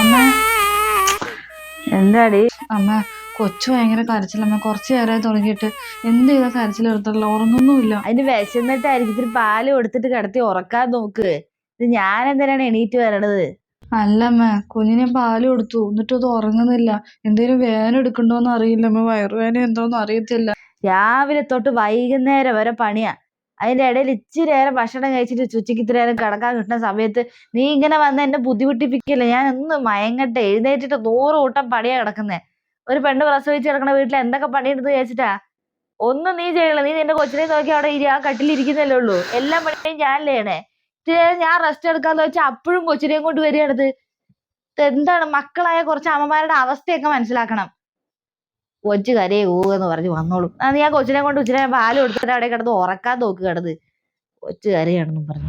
അമ്മ. എന്താടി? അമ്മ കൊച്ചു ഭയങ്കര കരച്ചിലമ്മ കുറച്ച് നേരമായി തുടങ്ങിയിട്ട് എന്ത് ചെയ്താ കരച്ചിൽ നിർത്തല്ലോ ഉറങ്ങുന്നുമില്ല. അതിന് വിശന്നിട്ടായിരിക്കും ഇത്തിരി പാൽ കൊടുത്തിട്ട് കിടത്തി ഉറക്കാൻ നോക്ക്. ഇത് ഞാൻ എന്തിനാണ് എണീറ്റ് വരണത്? അല്ലമ്മ കുഞ്ഞിനെ പാൽ കൊടുത്തു. എന്നിട്ട് അത് ഉറങ്ങുന്നില്ല. എന്തേലും വേന എടുക്കണ്ടോന്ന് അറിയില്ല. അമ്മ വയറുവേന എന്തോന്ന് അറിയത്തില്ല. രാവിലെ തൊട്ട് വൈകുന്നേരം വരെ പണിയാ. അതിന്റെ ഇടയിൽ ഇച്ചിരി നേരം ഭക്ഷണം കഴിച്ചിട്ട് ഉച്ചയ്ക്ക് ഇത്ര നേരം കിടക്കാൻ കിട്ടുന്ന സമയത്ത് നീ ഇങ്ങനെ വന്ന് എന്നെ ബുദ്ധിമുട്ടിപ്പിക്കല്ലേ? ഞാൻ ഒന്ന് മയങ്ങട്ടെ. എഴുന്നേറ്റിട്ട് നൂറ് കൂട്ടം പണിയാ കിടക്കുന്നേ. ഒരു പെണ്ണ് പ്രസവിച്ച് കിടക്കുന്ന വീട്ടിൽ എന്തൊക്കെ പണിയെടുത്ത് ചോദിച്ചിട്ടാ ഒന്നും നീ ചെയ്യണ നീ നിന്റെ കൊച്ചിനെ നോക്കി അവിടെ ആ കട്ടിലിരിക്കുന്നല്ലേ ഉള്ളൂ. എല്ലാ പണിയും ഞാൻ ചെയ്യണേ. ഇത്തിരി ഞാൻ റെസ്റ്റ് എടുക്കാന്ന് വെച്ചാൽ അപ്പോഴും കൊച്ചിനെയും കൊണ്ട് വരികയാണത്. എന്താണ് മക്കളായ കുറച്ച് അമ്മമാരുടെ അവസ്ഥയൊക്കെ മനസ്സിലാക്കണം. കൊച്ചു കരയെ ഊന്ന് പറഞ്ഞ് വന്നോളൂ. അത് നീ ആ കൊച്ചിനെ കൊണ്ട് ഉച്ചിനെ പാൽ കൊടുത്തിട്ട് അവിടെ കിടന്ന് ഉറക്കാൻ നോക്ക് കിടന്ന്. കൊച്ചു കരയാണെന്നും പറഞ്ഞു?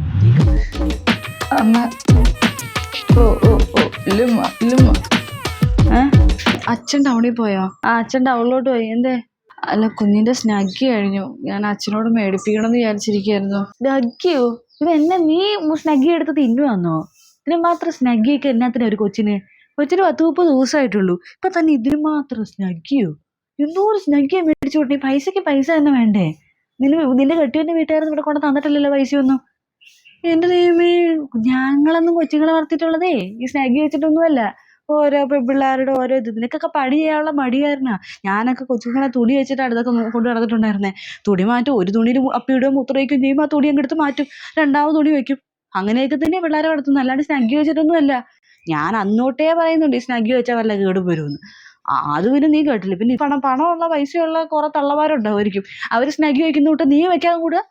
അച്ഛൻ ടൗണിൽ പോയോ? ആ അച്ഛൻ ടൗണിലോട്ട് പോയി. എന്തേ? അല്ല കുഞ്ഞിന്റെ സ്നാഗി കഴിഞ്ഞു. ഞാൻ അച്ഛനോട് മേടിപ്പിക്കണം എന്ന് വിചാരിച്ചിരിക്കായിരുന്നു സ്നഗ്ഗിയോ? ഇത് എന്നെ നീ സ്നഗ്ഗി എടുത്ത് തിന്നു വന്നോ ഇതിന് മാത്രം സ്നഗ്ഗിയൊക്കെ എന്നാത്തിനാ ഒരു കൊച്ചിന്? കൊച്ചിന് പത്ത് മുപ്പത് ദിവസമായിട്ടുള്ളൂ. ഇപ്പൊ തന്നെ ഇതിന് മാത്രം സ്നഗ്ഗിയോ? എന്തോരം സ്നഗ്ഗ മേടിച്ചു കൊടുത്തേ പൈസക്ക് പൈസ തന്നെ വേണ്ടേ? നിന്റെ നിന്റെ കെട്ടിയവന്റെ വീട്ടുകാരൊന്നും ഇവിടെ കൊണ്ട് തന്നിട്ടില്ലല്ലോ പൈസയൊന്നും. എന്റെ ദൈവമേ ഞങ്ങളൊന്നും കൊച്ചുങ്ങളെ വളർത്തിയിട്ടുള്ളതേ. ഈ സ്നഗ്ഗി വെച്ചിട്ടൊന്നുമല്ല. ഓരോ പിള്ളേരുടെ ഓരോ ഇത്. നിനക്കൊക്കെ പണി ചെയ്യാനുള്ള മടിയായിരുന്നാ ഞാനൊക്കെ കൊച്ചുങ്ങളെ തുണി വെച്ചിട്ടാണ് ഇതൊക്കെ കൊണ്ട് നടന്നിട്ടുണ്ടായിരുന്നേ. തുണി മാറ്റും. ഒരു തുണിയിൽ അപ്പിയിടുകയും മുത്രയ്ക്കും ചെയ്യും. ആ തുണി അങ്ങെടുത്ത് മാറ്റും. രണ്ടാമത് തുണി വെക്കും. അങ്ങനെയൊക്കെ തന്നെ പിള്ളേരെ വളർത്തുന്നത് അല്ലാണ്ട് സ്നഗ്ഗി വെച്ചിട്ടൊന്നുമല്ല. ഞാൻ അന്നോട്ടേ പറയുന്നുണ്ട് ഈ സ്നഗ്ഗി വെച്ചാൽ വല്ല കേടും വരുമെന്ന്. അത് പിന്നെ നീ കേട്ടില്ല? പിന്നെ പണം പണമുള്ള പൈസയുള്ള കുറെ തള്ളമാരുണ്ടാവുമായിരിക്കും. അവർ സ്നാഗി വയ്ക്കുന്ന തൊട്ട് നീ വെക്കാൻ കൂടുക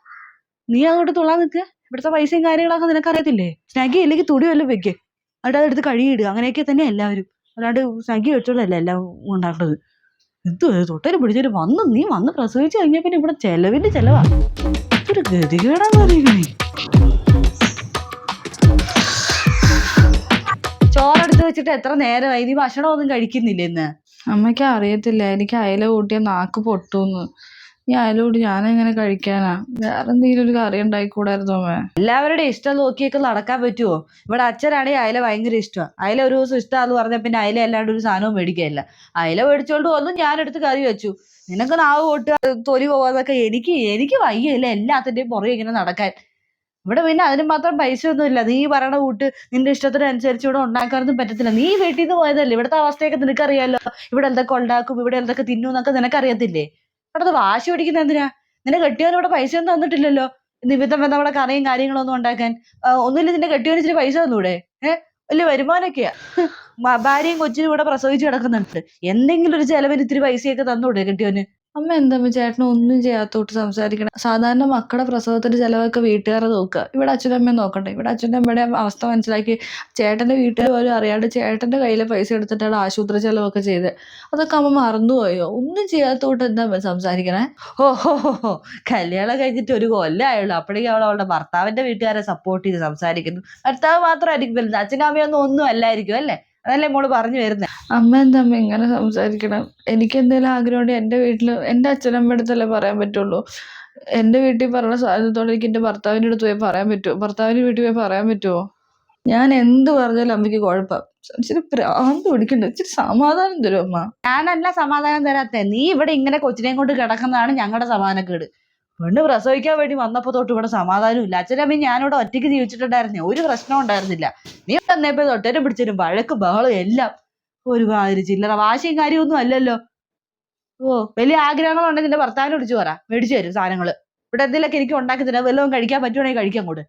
നീ അങ്ങോട്ട് തുള്ളാൻ നിൽക്കുക ഇവിടുത്തെ പൈസയും കാര്യങ്ങളൊക്കെ നിനക്കറിയത്തില്ലേ? സ്നാഗി ഇല്ലെങ്കിൽ തുണി വല്ലതും വെക്ക്. എന്നിട്ട് അതെടുത്ത് കഴുകിയിടുക. അങ്ങനെയൊക്കെ തന്നെ എല്ലാവരും. അല്ലാണ്ട് സ്നാഗി വെച്ചോളല്ലേ എല്ലാം ഉണ്ടാക്കുന്നത് എന്ത് തൊട്ടേലും പിടിച്ചൊരു വന്ന് നീ വന്ന് പ്രസവിച്ച് കഴിഞ്ഞാൽ പിന്നെ ഇവിടെ ചെലവിന്റെ ചെലവാ. ഒരു ഗതികേടാന്ന് അറിയണേ ചോറെടുത്ത് വെച്ചിട്ട് എത്ര നേരമായി? നീ ഭക്ഷണം ഒന്നും കഴിക്കുന്നില്ല ഇന്ന്? അമ്മയ്ക്ക് അറിയത്തില്ല. എനിക്ക് അയല കൂട്ടിയ നാക്ക് പൊട്ടൂന്ന്. ഈ അയല കൂട്ടി ഞാനെങ്ങനെ കഴിക്കാനാ? വേറെ എന്തെങ്കിലും ഒരു കറി ഉണ്ടായിക്കൂടായിരുന്നു അമ്മ? എല്ലാവരുടെ ഇഷ്ടം നോക്കിയൊക്കെ നടക്കാൻ പറ്റുമോ ഇവിടെ അച്ഛനാണെങ്കിൽ അയല ഭയങ്കര ഇഷ്ടമാണ് അയല ഒരു ദിവസം ഇഷ്ടമാന്ന് പറഞ്ഞ പിന്നെ അയല അല്ലാണ്ട് ഒരു സാധനവും മേടിക്കുകയില്ല അയല മേടിച്ചോണ്ട് വന്നു ഞാനെടുത്ത് കറി വെച്ചു. നിനക്ക് നാവ് പൊട്ടുക തൊലി പോവാന്നൊക്കെ എനിക്ക് എനിക്ക് വയ്യല്ല എല്ലാത്തിന്റെയും പുറകെ ഇങ്ങനെ നടക്കാൻ. ഇവിടെ പിന്നെ അതിന് മാത്രം പൈസ ഒന്നും ഇല്ല നീ പറയണ കൂട്ട് നിന്റെ ഇഷ്ടത്തിനനുസരിച്ച് ഇവിടെ ഉണ്ടാക്കാനൊന്നും പറ്റത്തില്ല. നീ വീട്ടിൽ നിന്ന് പോയതല്ലേ? ഇവിടുത്തെ അവസ്ഥയൊക്കെ നിനക്കറിയാലോ. ഇവിടെ എന്തൊക്കെ ഉണ്ടാക്കും ഇവിടെ എന്തൊക്കെ തിന്നു എന്നൊക്കെ നിനക്കറിയത്തില്ലേ? ഇവിടെ വാശി പിടിക്കുന്ന എന്തിനാ? നിന്റെ കെട്ടിയവൻ ഇവിടെ പൈസ ഒന്നും തന്നിട്ടില്ലല്ലോ. നിമിത്തം വന്ന അവിടെ കറിയും കാര്യങ്ങളൊന്നും ഉണ്ടാക്കാൻ. ഒന്നുമില്ല നിന്റെ കെട്ടിയവന് ഇച്ചിരി പൈസ തന്നൂടെ? ഏഹ് വലിയ വരുമാനമൊക്കെയാ ഭാര്യയും കൊച്ചിനും ഇവിടെ പ്രസവിച്ച് കിടക്കുന്നുണ്ട്. എന്തെങ്കിലും ഒരു ചെലവിന് ഇത്തിരി പൈസയൊക്കെ തന്നൂടെ കെട്ടിയവന്? അമ്മ എന്താ ചേട്ടൻ ഒന്നും ചെയ്യാത്തോട്ട് സംസാരിക്കണം? സാധാരണ മക്കളുടെ പ്രസവത്തിന്റെ ചെലവൊക്കെ വീട്ടുകാരെ നോക്കുക. ഇവിടെ അച്ഛനും അമ്മയും നോക്കട്ടെ ഇവിടെ അച്ഛന്റെ അമ്മയുടെ അവസ്ഥ മനസ്സിലാക്കി ചേട്ടന്റെ വീട്ടിൽ പോലും അറിയാണ്ട് ചേട്ടന്റെ കയ്യിലെ പൈസ എടുത്തിട്ടാണ് ആശുപത്രി ചെലവൊക്കെ ചെയ്ത്. അതൊക്കെ അമ്മ മറന്നുപോയോ ഒന്നും ചെയ്യാത്തോട്ട് എന്താ അമ്മ സംസാരിക്കണേ? ഓ ഹോ ഹോ കല്യാണം കഴിഞ്ഞിട്ട് ഒരു കൊല്ലമായുള്ളൂ അപ്പോഴേക്കും അവൾ അവളുടെ ഭർത്താവിന്റെ വീട്ടുകാരെ സപ്പോർട്ട് ചെയ്ത് സംസാരിക്കുന്നു. ഭർത്താവ് മാത്രമായിരിക്കും വരുന്നത് അച്ഛനും അമ്മയൊന്നും ഒന്നും അല്ലായിരിക്കും അല്ലേ? അതല്ലേ മോൾ പറഞ്ഞു വരുന്നത് അമ്മ എന്താ അമ്മ ഇങ്ങനെ സംസാരിക്കണം? എനിക്ക് എന്തെങ്കിലും ആഗ്രഹമുണ്ട് എന്റെ വീട്ടിൽ എന്റെ അച്ഛനമ്മയുടെ അടുത്തല്ലേ പറയാൻ പറ്റുള്ളൂ. എന്റെ വീട്ടിൽ പറഞ്ഞ സാധനത്തോടെ എനിക്ക് എന്റെ ഭർത്താവിന്റെ അടുത്ത് പോയി പറയാൻ പറ്റുമോ? ഭർത്താവിന്റെ വീട്ടിൽ പോയി പറയാൻ പറ്റുമോ? ഞാൻ എന്ത് പറഞ്ഞാലും അമ്മയ്ക്ക് കുഴപ്പം. ഇച്ചിരി പ്രാന്ത് പിടിക്കണ്ട ഇച്ചിരി സമാധാനം തരും അമ്മ. ഞാനല്ല സമാധാനം തരാത്ത. നീ ഇവിടെ ഇങ്ങനെ കൊച്ചിനെയും കൊണ്ട് കിടക്കുന്നതാണ് ഞങ്ങളുടെ സമാധാനക്കേട്. പെണ്ണ് പ്രസവിക്കാൻ വേണ്ടി വന്നപ്പോ തൊട്ട് ഇവിടെ സമാധാനം ഇല്ല. അച്ഛനമ്മ ഞാനിവിടെ ഒറ്റയ്ക്ക് ജീവിച്ചിട്ടുണ്ടായിരുന്നേ. ഒരു പ്രശ്നം ഉണ്ടായിരുന്നില്ല. നീ വന്നപ്പോ തൊട്ടേരും പിടിച്ചേരും. വഴക്ക് ബഹളം എല്ലാം. ഒരുമാതിരി ചില്ലറ വാശിയും കാര്യമൊന്നും അല്ലല്ലോ. ഓ വലിയ ആഗ്രഹങ്ങളുണ്ടെങ്കിൽ നിന്റെ ഭർത്താവിനെ വിളിച്ചു പറ. മേടിച്ചു തരും സാധനങ്ങൾ ഇവിടെ എന്തെങ്കിലുമൊക്കെ എനിക്ക് ഉണ്ടാക്കി തരാം. വല്ലതും കഴിക്കാൻ പറ്റുവാണെങ്കിൽ കഴിക്കാൻ കൂടെ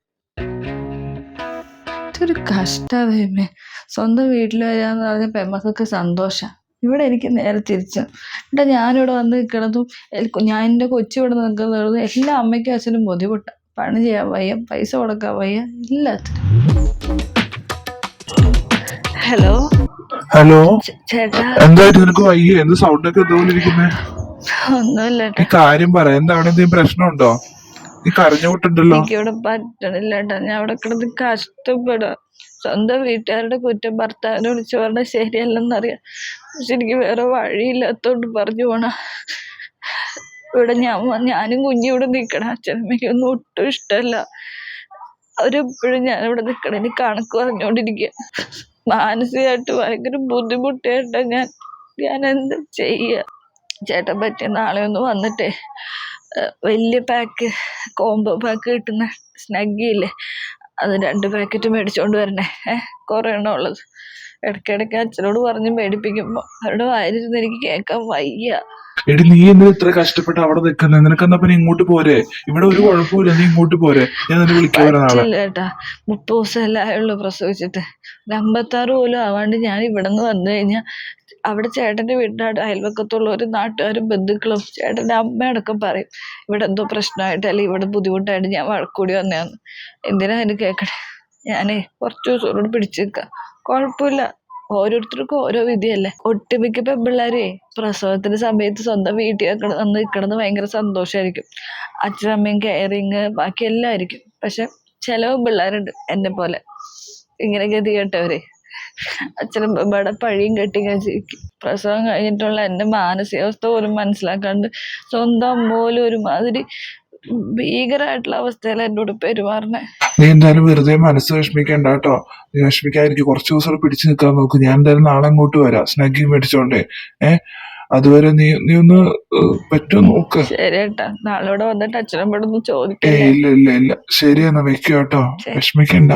ഒരു കഷ്ടമേ സ്വന്തം വീട്ടിൽ വരാന്ന് പറഞ്ഞ പെമ്മക്കൊക്കെ സന്തോഷം. ഇവിടെ എനിക്ക് നേരെ തിരിച്ചു. ഇവിടെ ഞാനിവിടെ വന്ന് നിൽക്കണതും ഞാൻ എന്റെ കൊച്ചു ഇവിടെ നിൽക്കുന്നതും എല്ലാ അമ്മയ്ക്കും അച്ഛനും ബുദ്ധിമുട്ടാണ് പണി ചെയ്യാൻ വയ്യ പൈസ കൊടുക്കാൻ വയ്യ എല്ലാത്തിനും. ഹലോ? ഹലോ? ചേട്ടാ? എന്തായിട്ട് നിനക്ക് വയ്യ? എന്ത് സൗണ്ട് ഒക്കെ എന്തുപോലെ ഇരിക്കുന്നേ ഒന്നുമില്ല ഈ കാര്യം പറ. എന്താ അവിടെ എന്തെങ്കിലും പ്രശ്നമുണ്ടോ? നീ കരഞ്ഞു വിട്ടുണ്ടല്ലോ എനിക്കിവിടെ പറ്റണില്ല ഏട്ടാ ഞാൻ അവിടെ കിടന്ന് കഷ്ടപ്പെടാ. സ്വന്തം വീട്ടുകാരുടെ കുറ്റം ഭർത്താവിനെ വിളിച്ചു പറഞ്ഞാൽ ശരിയല്ലെന്നറിയാം. പക്ഷെ എനിക്ക് വേറെ വഴിയില്ലാത്തോണ്ട് പറഞ്ഞു പോണ. ഇവിടെ ഞാൻ വ- ഞാനും കുഞ്ഞും ഇവിടെ നിൽക്കണം അച്ഛനമ്മയ്ക്കൊന്നും ഒട്ടും ഇഷ്ടമല്ല അവരെപ്പോഴും ഞാനിവിടെ നിൽക്കണം എനിക്ക് കണക്ക് പറഞ്ഞുകൊണ്ടിരിക്കുക മാനസികമായിട്ട് ഭയങ്കര ബുദ്ധിമുട്ടായിട്ട് ഞാൻ ഞാൻ എന്ത് ചെയ്യുക ചേട്ടൻ പറ്റിയ നാളെ ഒന്ന് വന്നിട്ടേ. വലിയ പാക്ക് കോംബോ പാക്ക് കിട്ടുന്ന സ്നഗ്ഗിയില്ലേ? അത് രണ്ട് പാക്കറ്റ് മേടിച്ചോണ്ട് വരണേ. ഏഹ് കുറേ എണ്ണം ഉള്ളത്. ഇടയ്ക്കിടയ്ക്ക് അച്ഛനോട് പറഞ്ഞ് മേടിപ്പിക്കുമ്പോൾ അവരുടെ വായിലിരുന്ന് എനിക്ക് കേൾക്കാൻ വയ്യ. എടി നീ എന്തിനാ ഇത്ര കഷ്ടപ്പെട്ട് അവിടെ നിൽക്കുന്നത് നിനക്കെന്നാ പിന്നെ ഇങ്ങോട്ട് പോരെ? ഇവിടെ ഒരു കുഴപ്പമില്ല നീ ഇങ്ങോട്ട് പോരെ. ഞാൻ നിന്നെ വിളിക്കാൻ മുപ്പത് ദിവസമല്ലേ പ്രസവിച്ചിട്ട്. ഒരു അമ്പത്താറ് പോലും ആവാണ്ട് ഞാൻ ഇവിടെ നിന്ന് വന്നു കഴിഞ്ഞാൽ അവിടെ ചേട്ടന്റെ വീടിന്റെ അയൽവക്കത്തുള്ള ഒരു നാട്ടുകാരും ബന്ധുക്കളും ചേട്ടന്റെ അമ്മയടക്കം പറയും ഇവിടെ എന്തോ പ്രശ്നമായിട്ട് അല്ലെങ്കിൽ ഇവിടെ ബുദ്ധിമുട്ടായിട്ട് ഞാൻ വഴക്കൂടി വന്നതാണ് എന്തിനാ അതിന് കേൾക്കണേ ഞാനേ കുറച്ച് ദിവസം കൂടെ പിടിച്ചു നിൽക്കാം കുഴപ്പമില്ല. ഓരോരുത്തർക്കും ഓരോ വിധിയല്ലേ? ഒട്ടുമിക്ക പെൺപിള്ളേരെ പ്രസവത്തിന്റെ സമയത്ത് സ്വന്തം വീട്ടിൽ വന്ന് നിൽക്കണമെന്ന് ഭയങ്കര സന്തോഷമായിരിക്കും അച്ഛനമ്മയും കെയറിങ് ബാക്കി എല്ലാം ആയിരിക്കും പക്ഷെ ചില പിള്ളേരുണ്ട് എന്നെ പോലെ. ഇങ്ങനെ ഗതി കേട്ടവരെ അച്ഛനും ഇവിടെ പഴിയും കെട്ടി ജീവിക്കും. പ്രസവം കഴിഞ്ഞിട്ടുള്ള എന്റെ മാനസികാവസ്ഥ പോലും മനസ്സിലാക്കാണ്ട് സ്വന്തം പോലും ഒരുമാതിരി ഭീകരമായിട്ടുള്ള അവസ്ഥയിൽ എന്നോട് പെരുമാറണേ നീ എന്തായാലും വെറുതെ മനസ്സ് വിഷമിക്കണ്ട കേട്ടോ. നീ വിഷമിക്കാതിരിക്കും. കുറച്ച് ദിവസം പിടിച്ചു നിൽക്കാൻ നോക്ക്. ഞാൻ എന്തായാലും നാളെ അങ്ങോട്ട് വരാം. സ്നാഗി മേടിച്ചോണ്ടേ. ഏ? അതുവരെ നീ നീ ഒന്ന് ഏഹ്, പറ്റുമോ നോക്ക്. ശരി ഏട്ടാ. നാളെ ഇവിടെ വന്നിട്ട് അച്ഛനമ്മയോടൊന്ന് ഏ ചോദിക്കല്ലേ ഇല്ല ഇല്ല ഇല്ല. ശരി എന്നാ വെക്കോ കേട്ടോ. വിഷമിക്കണ്ട.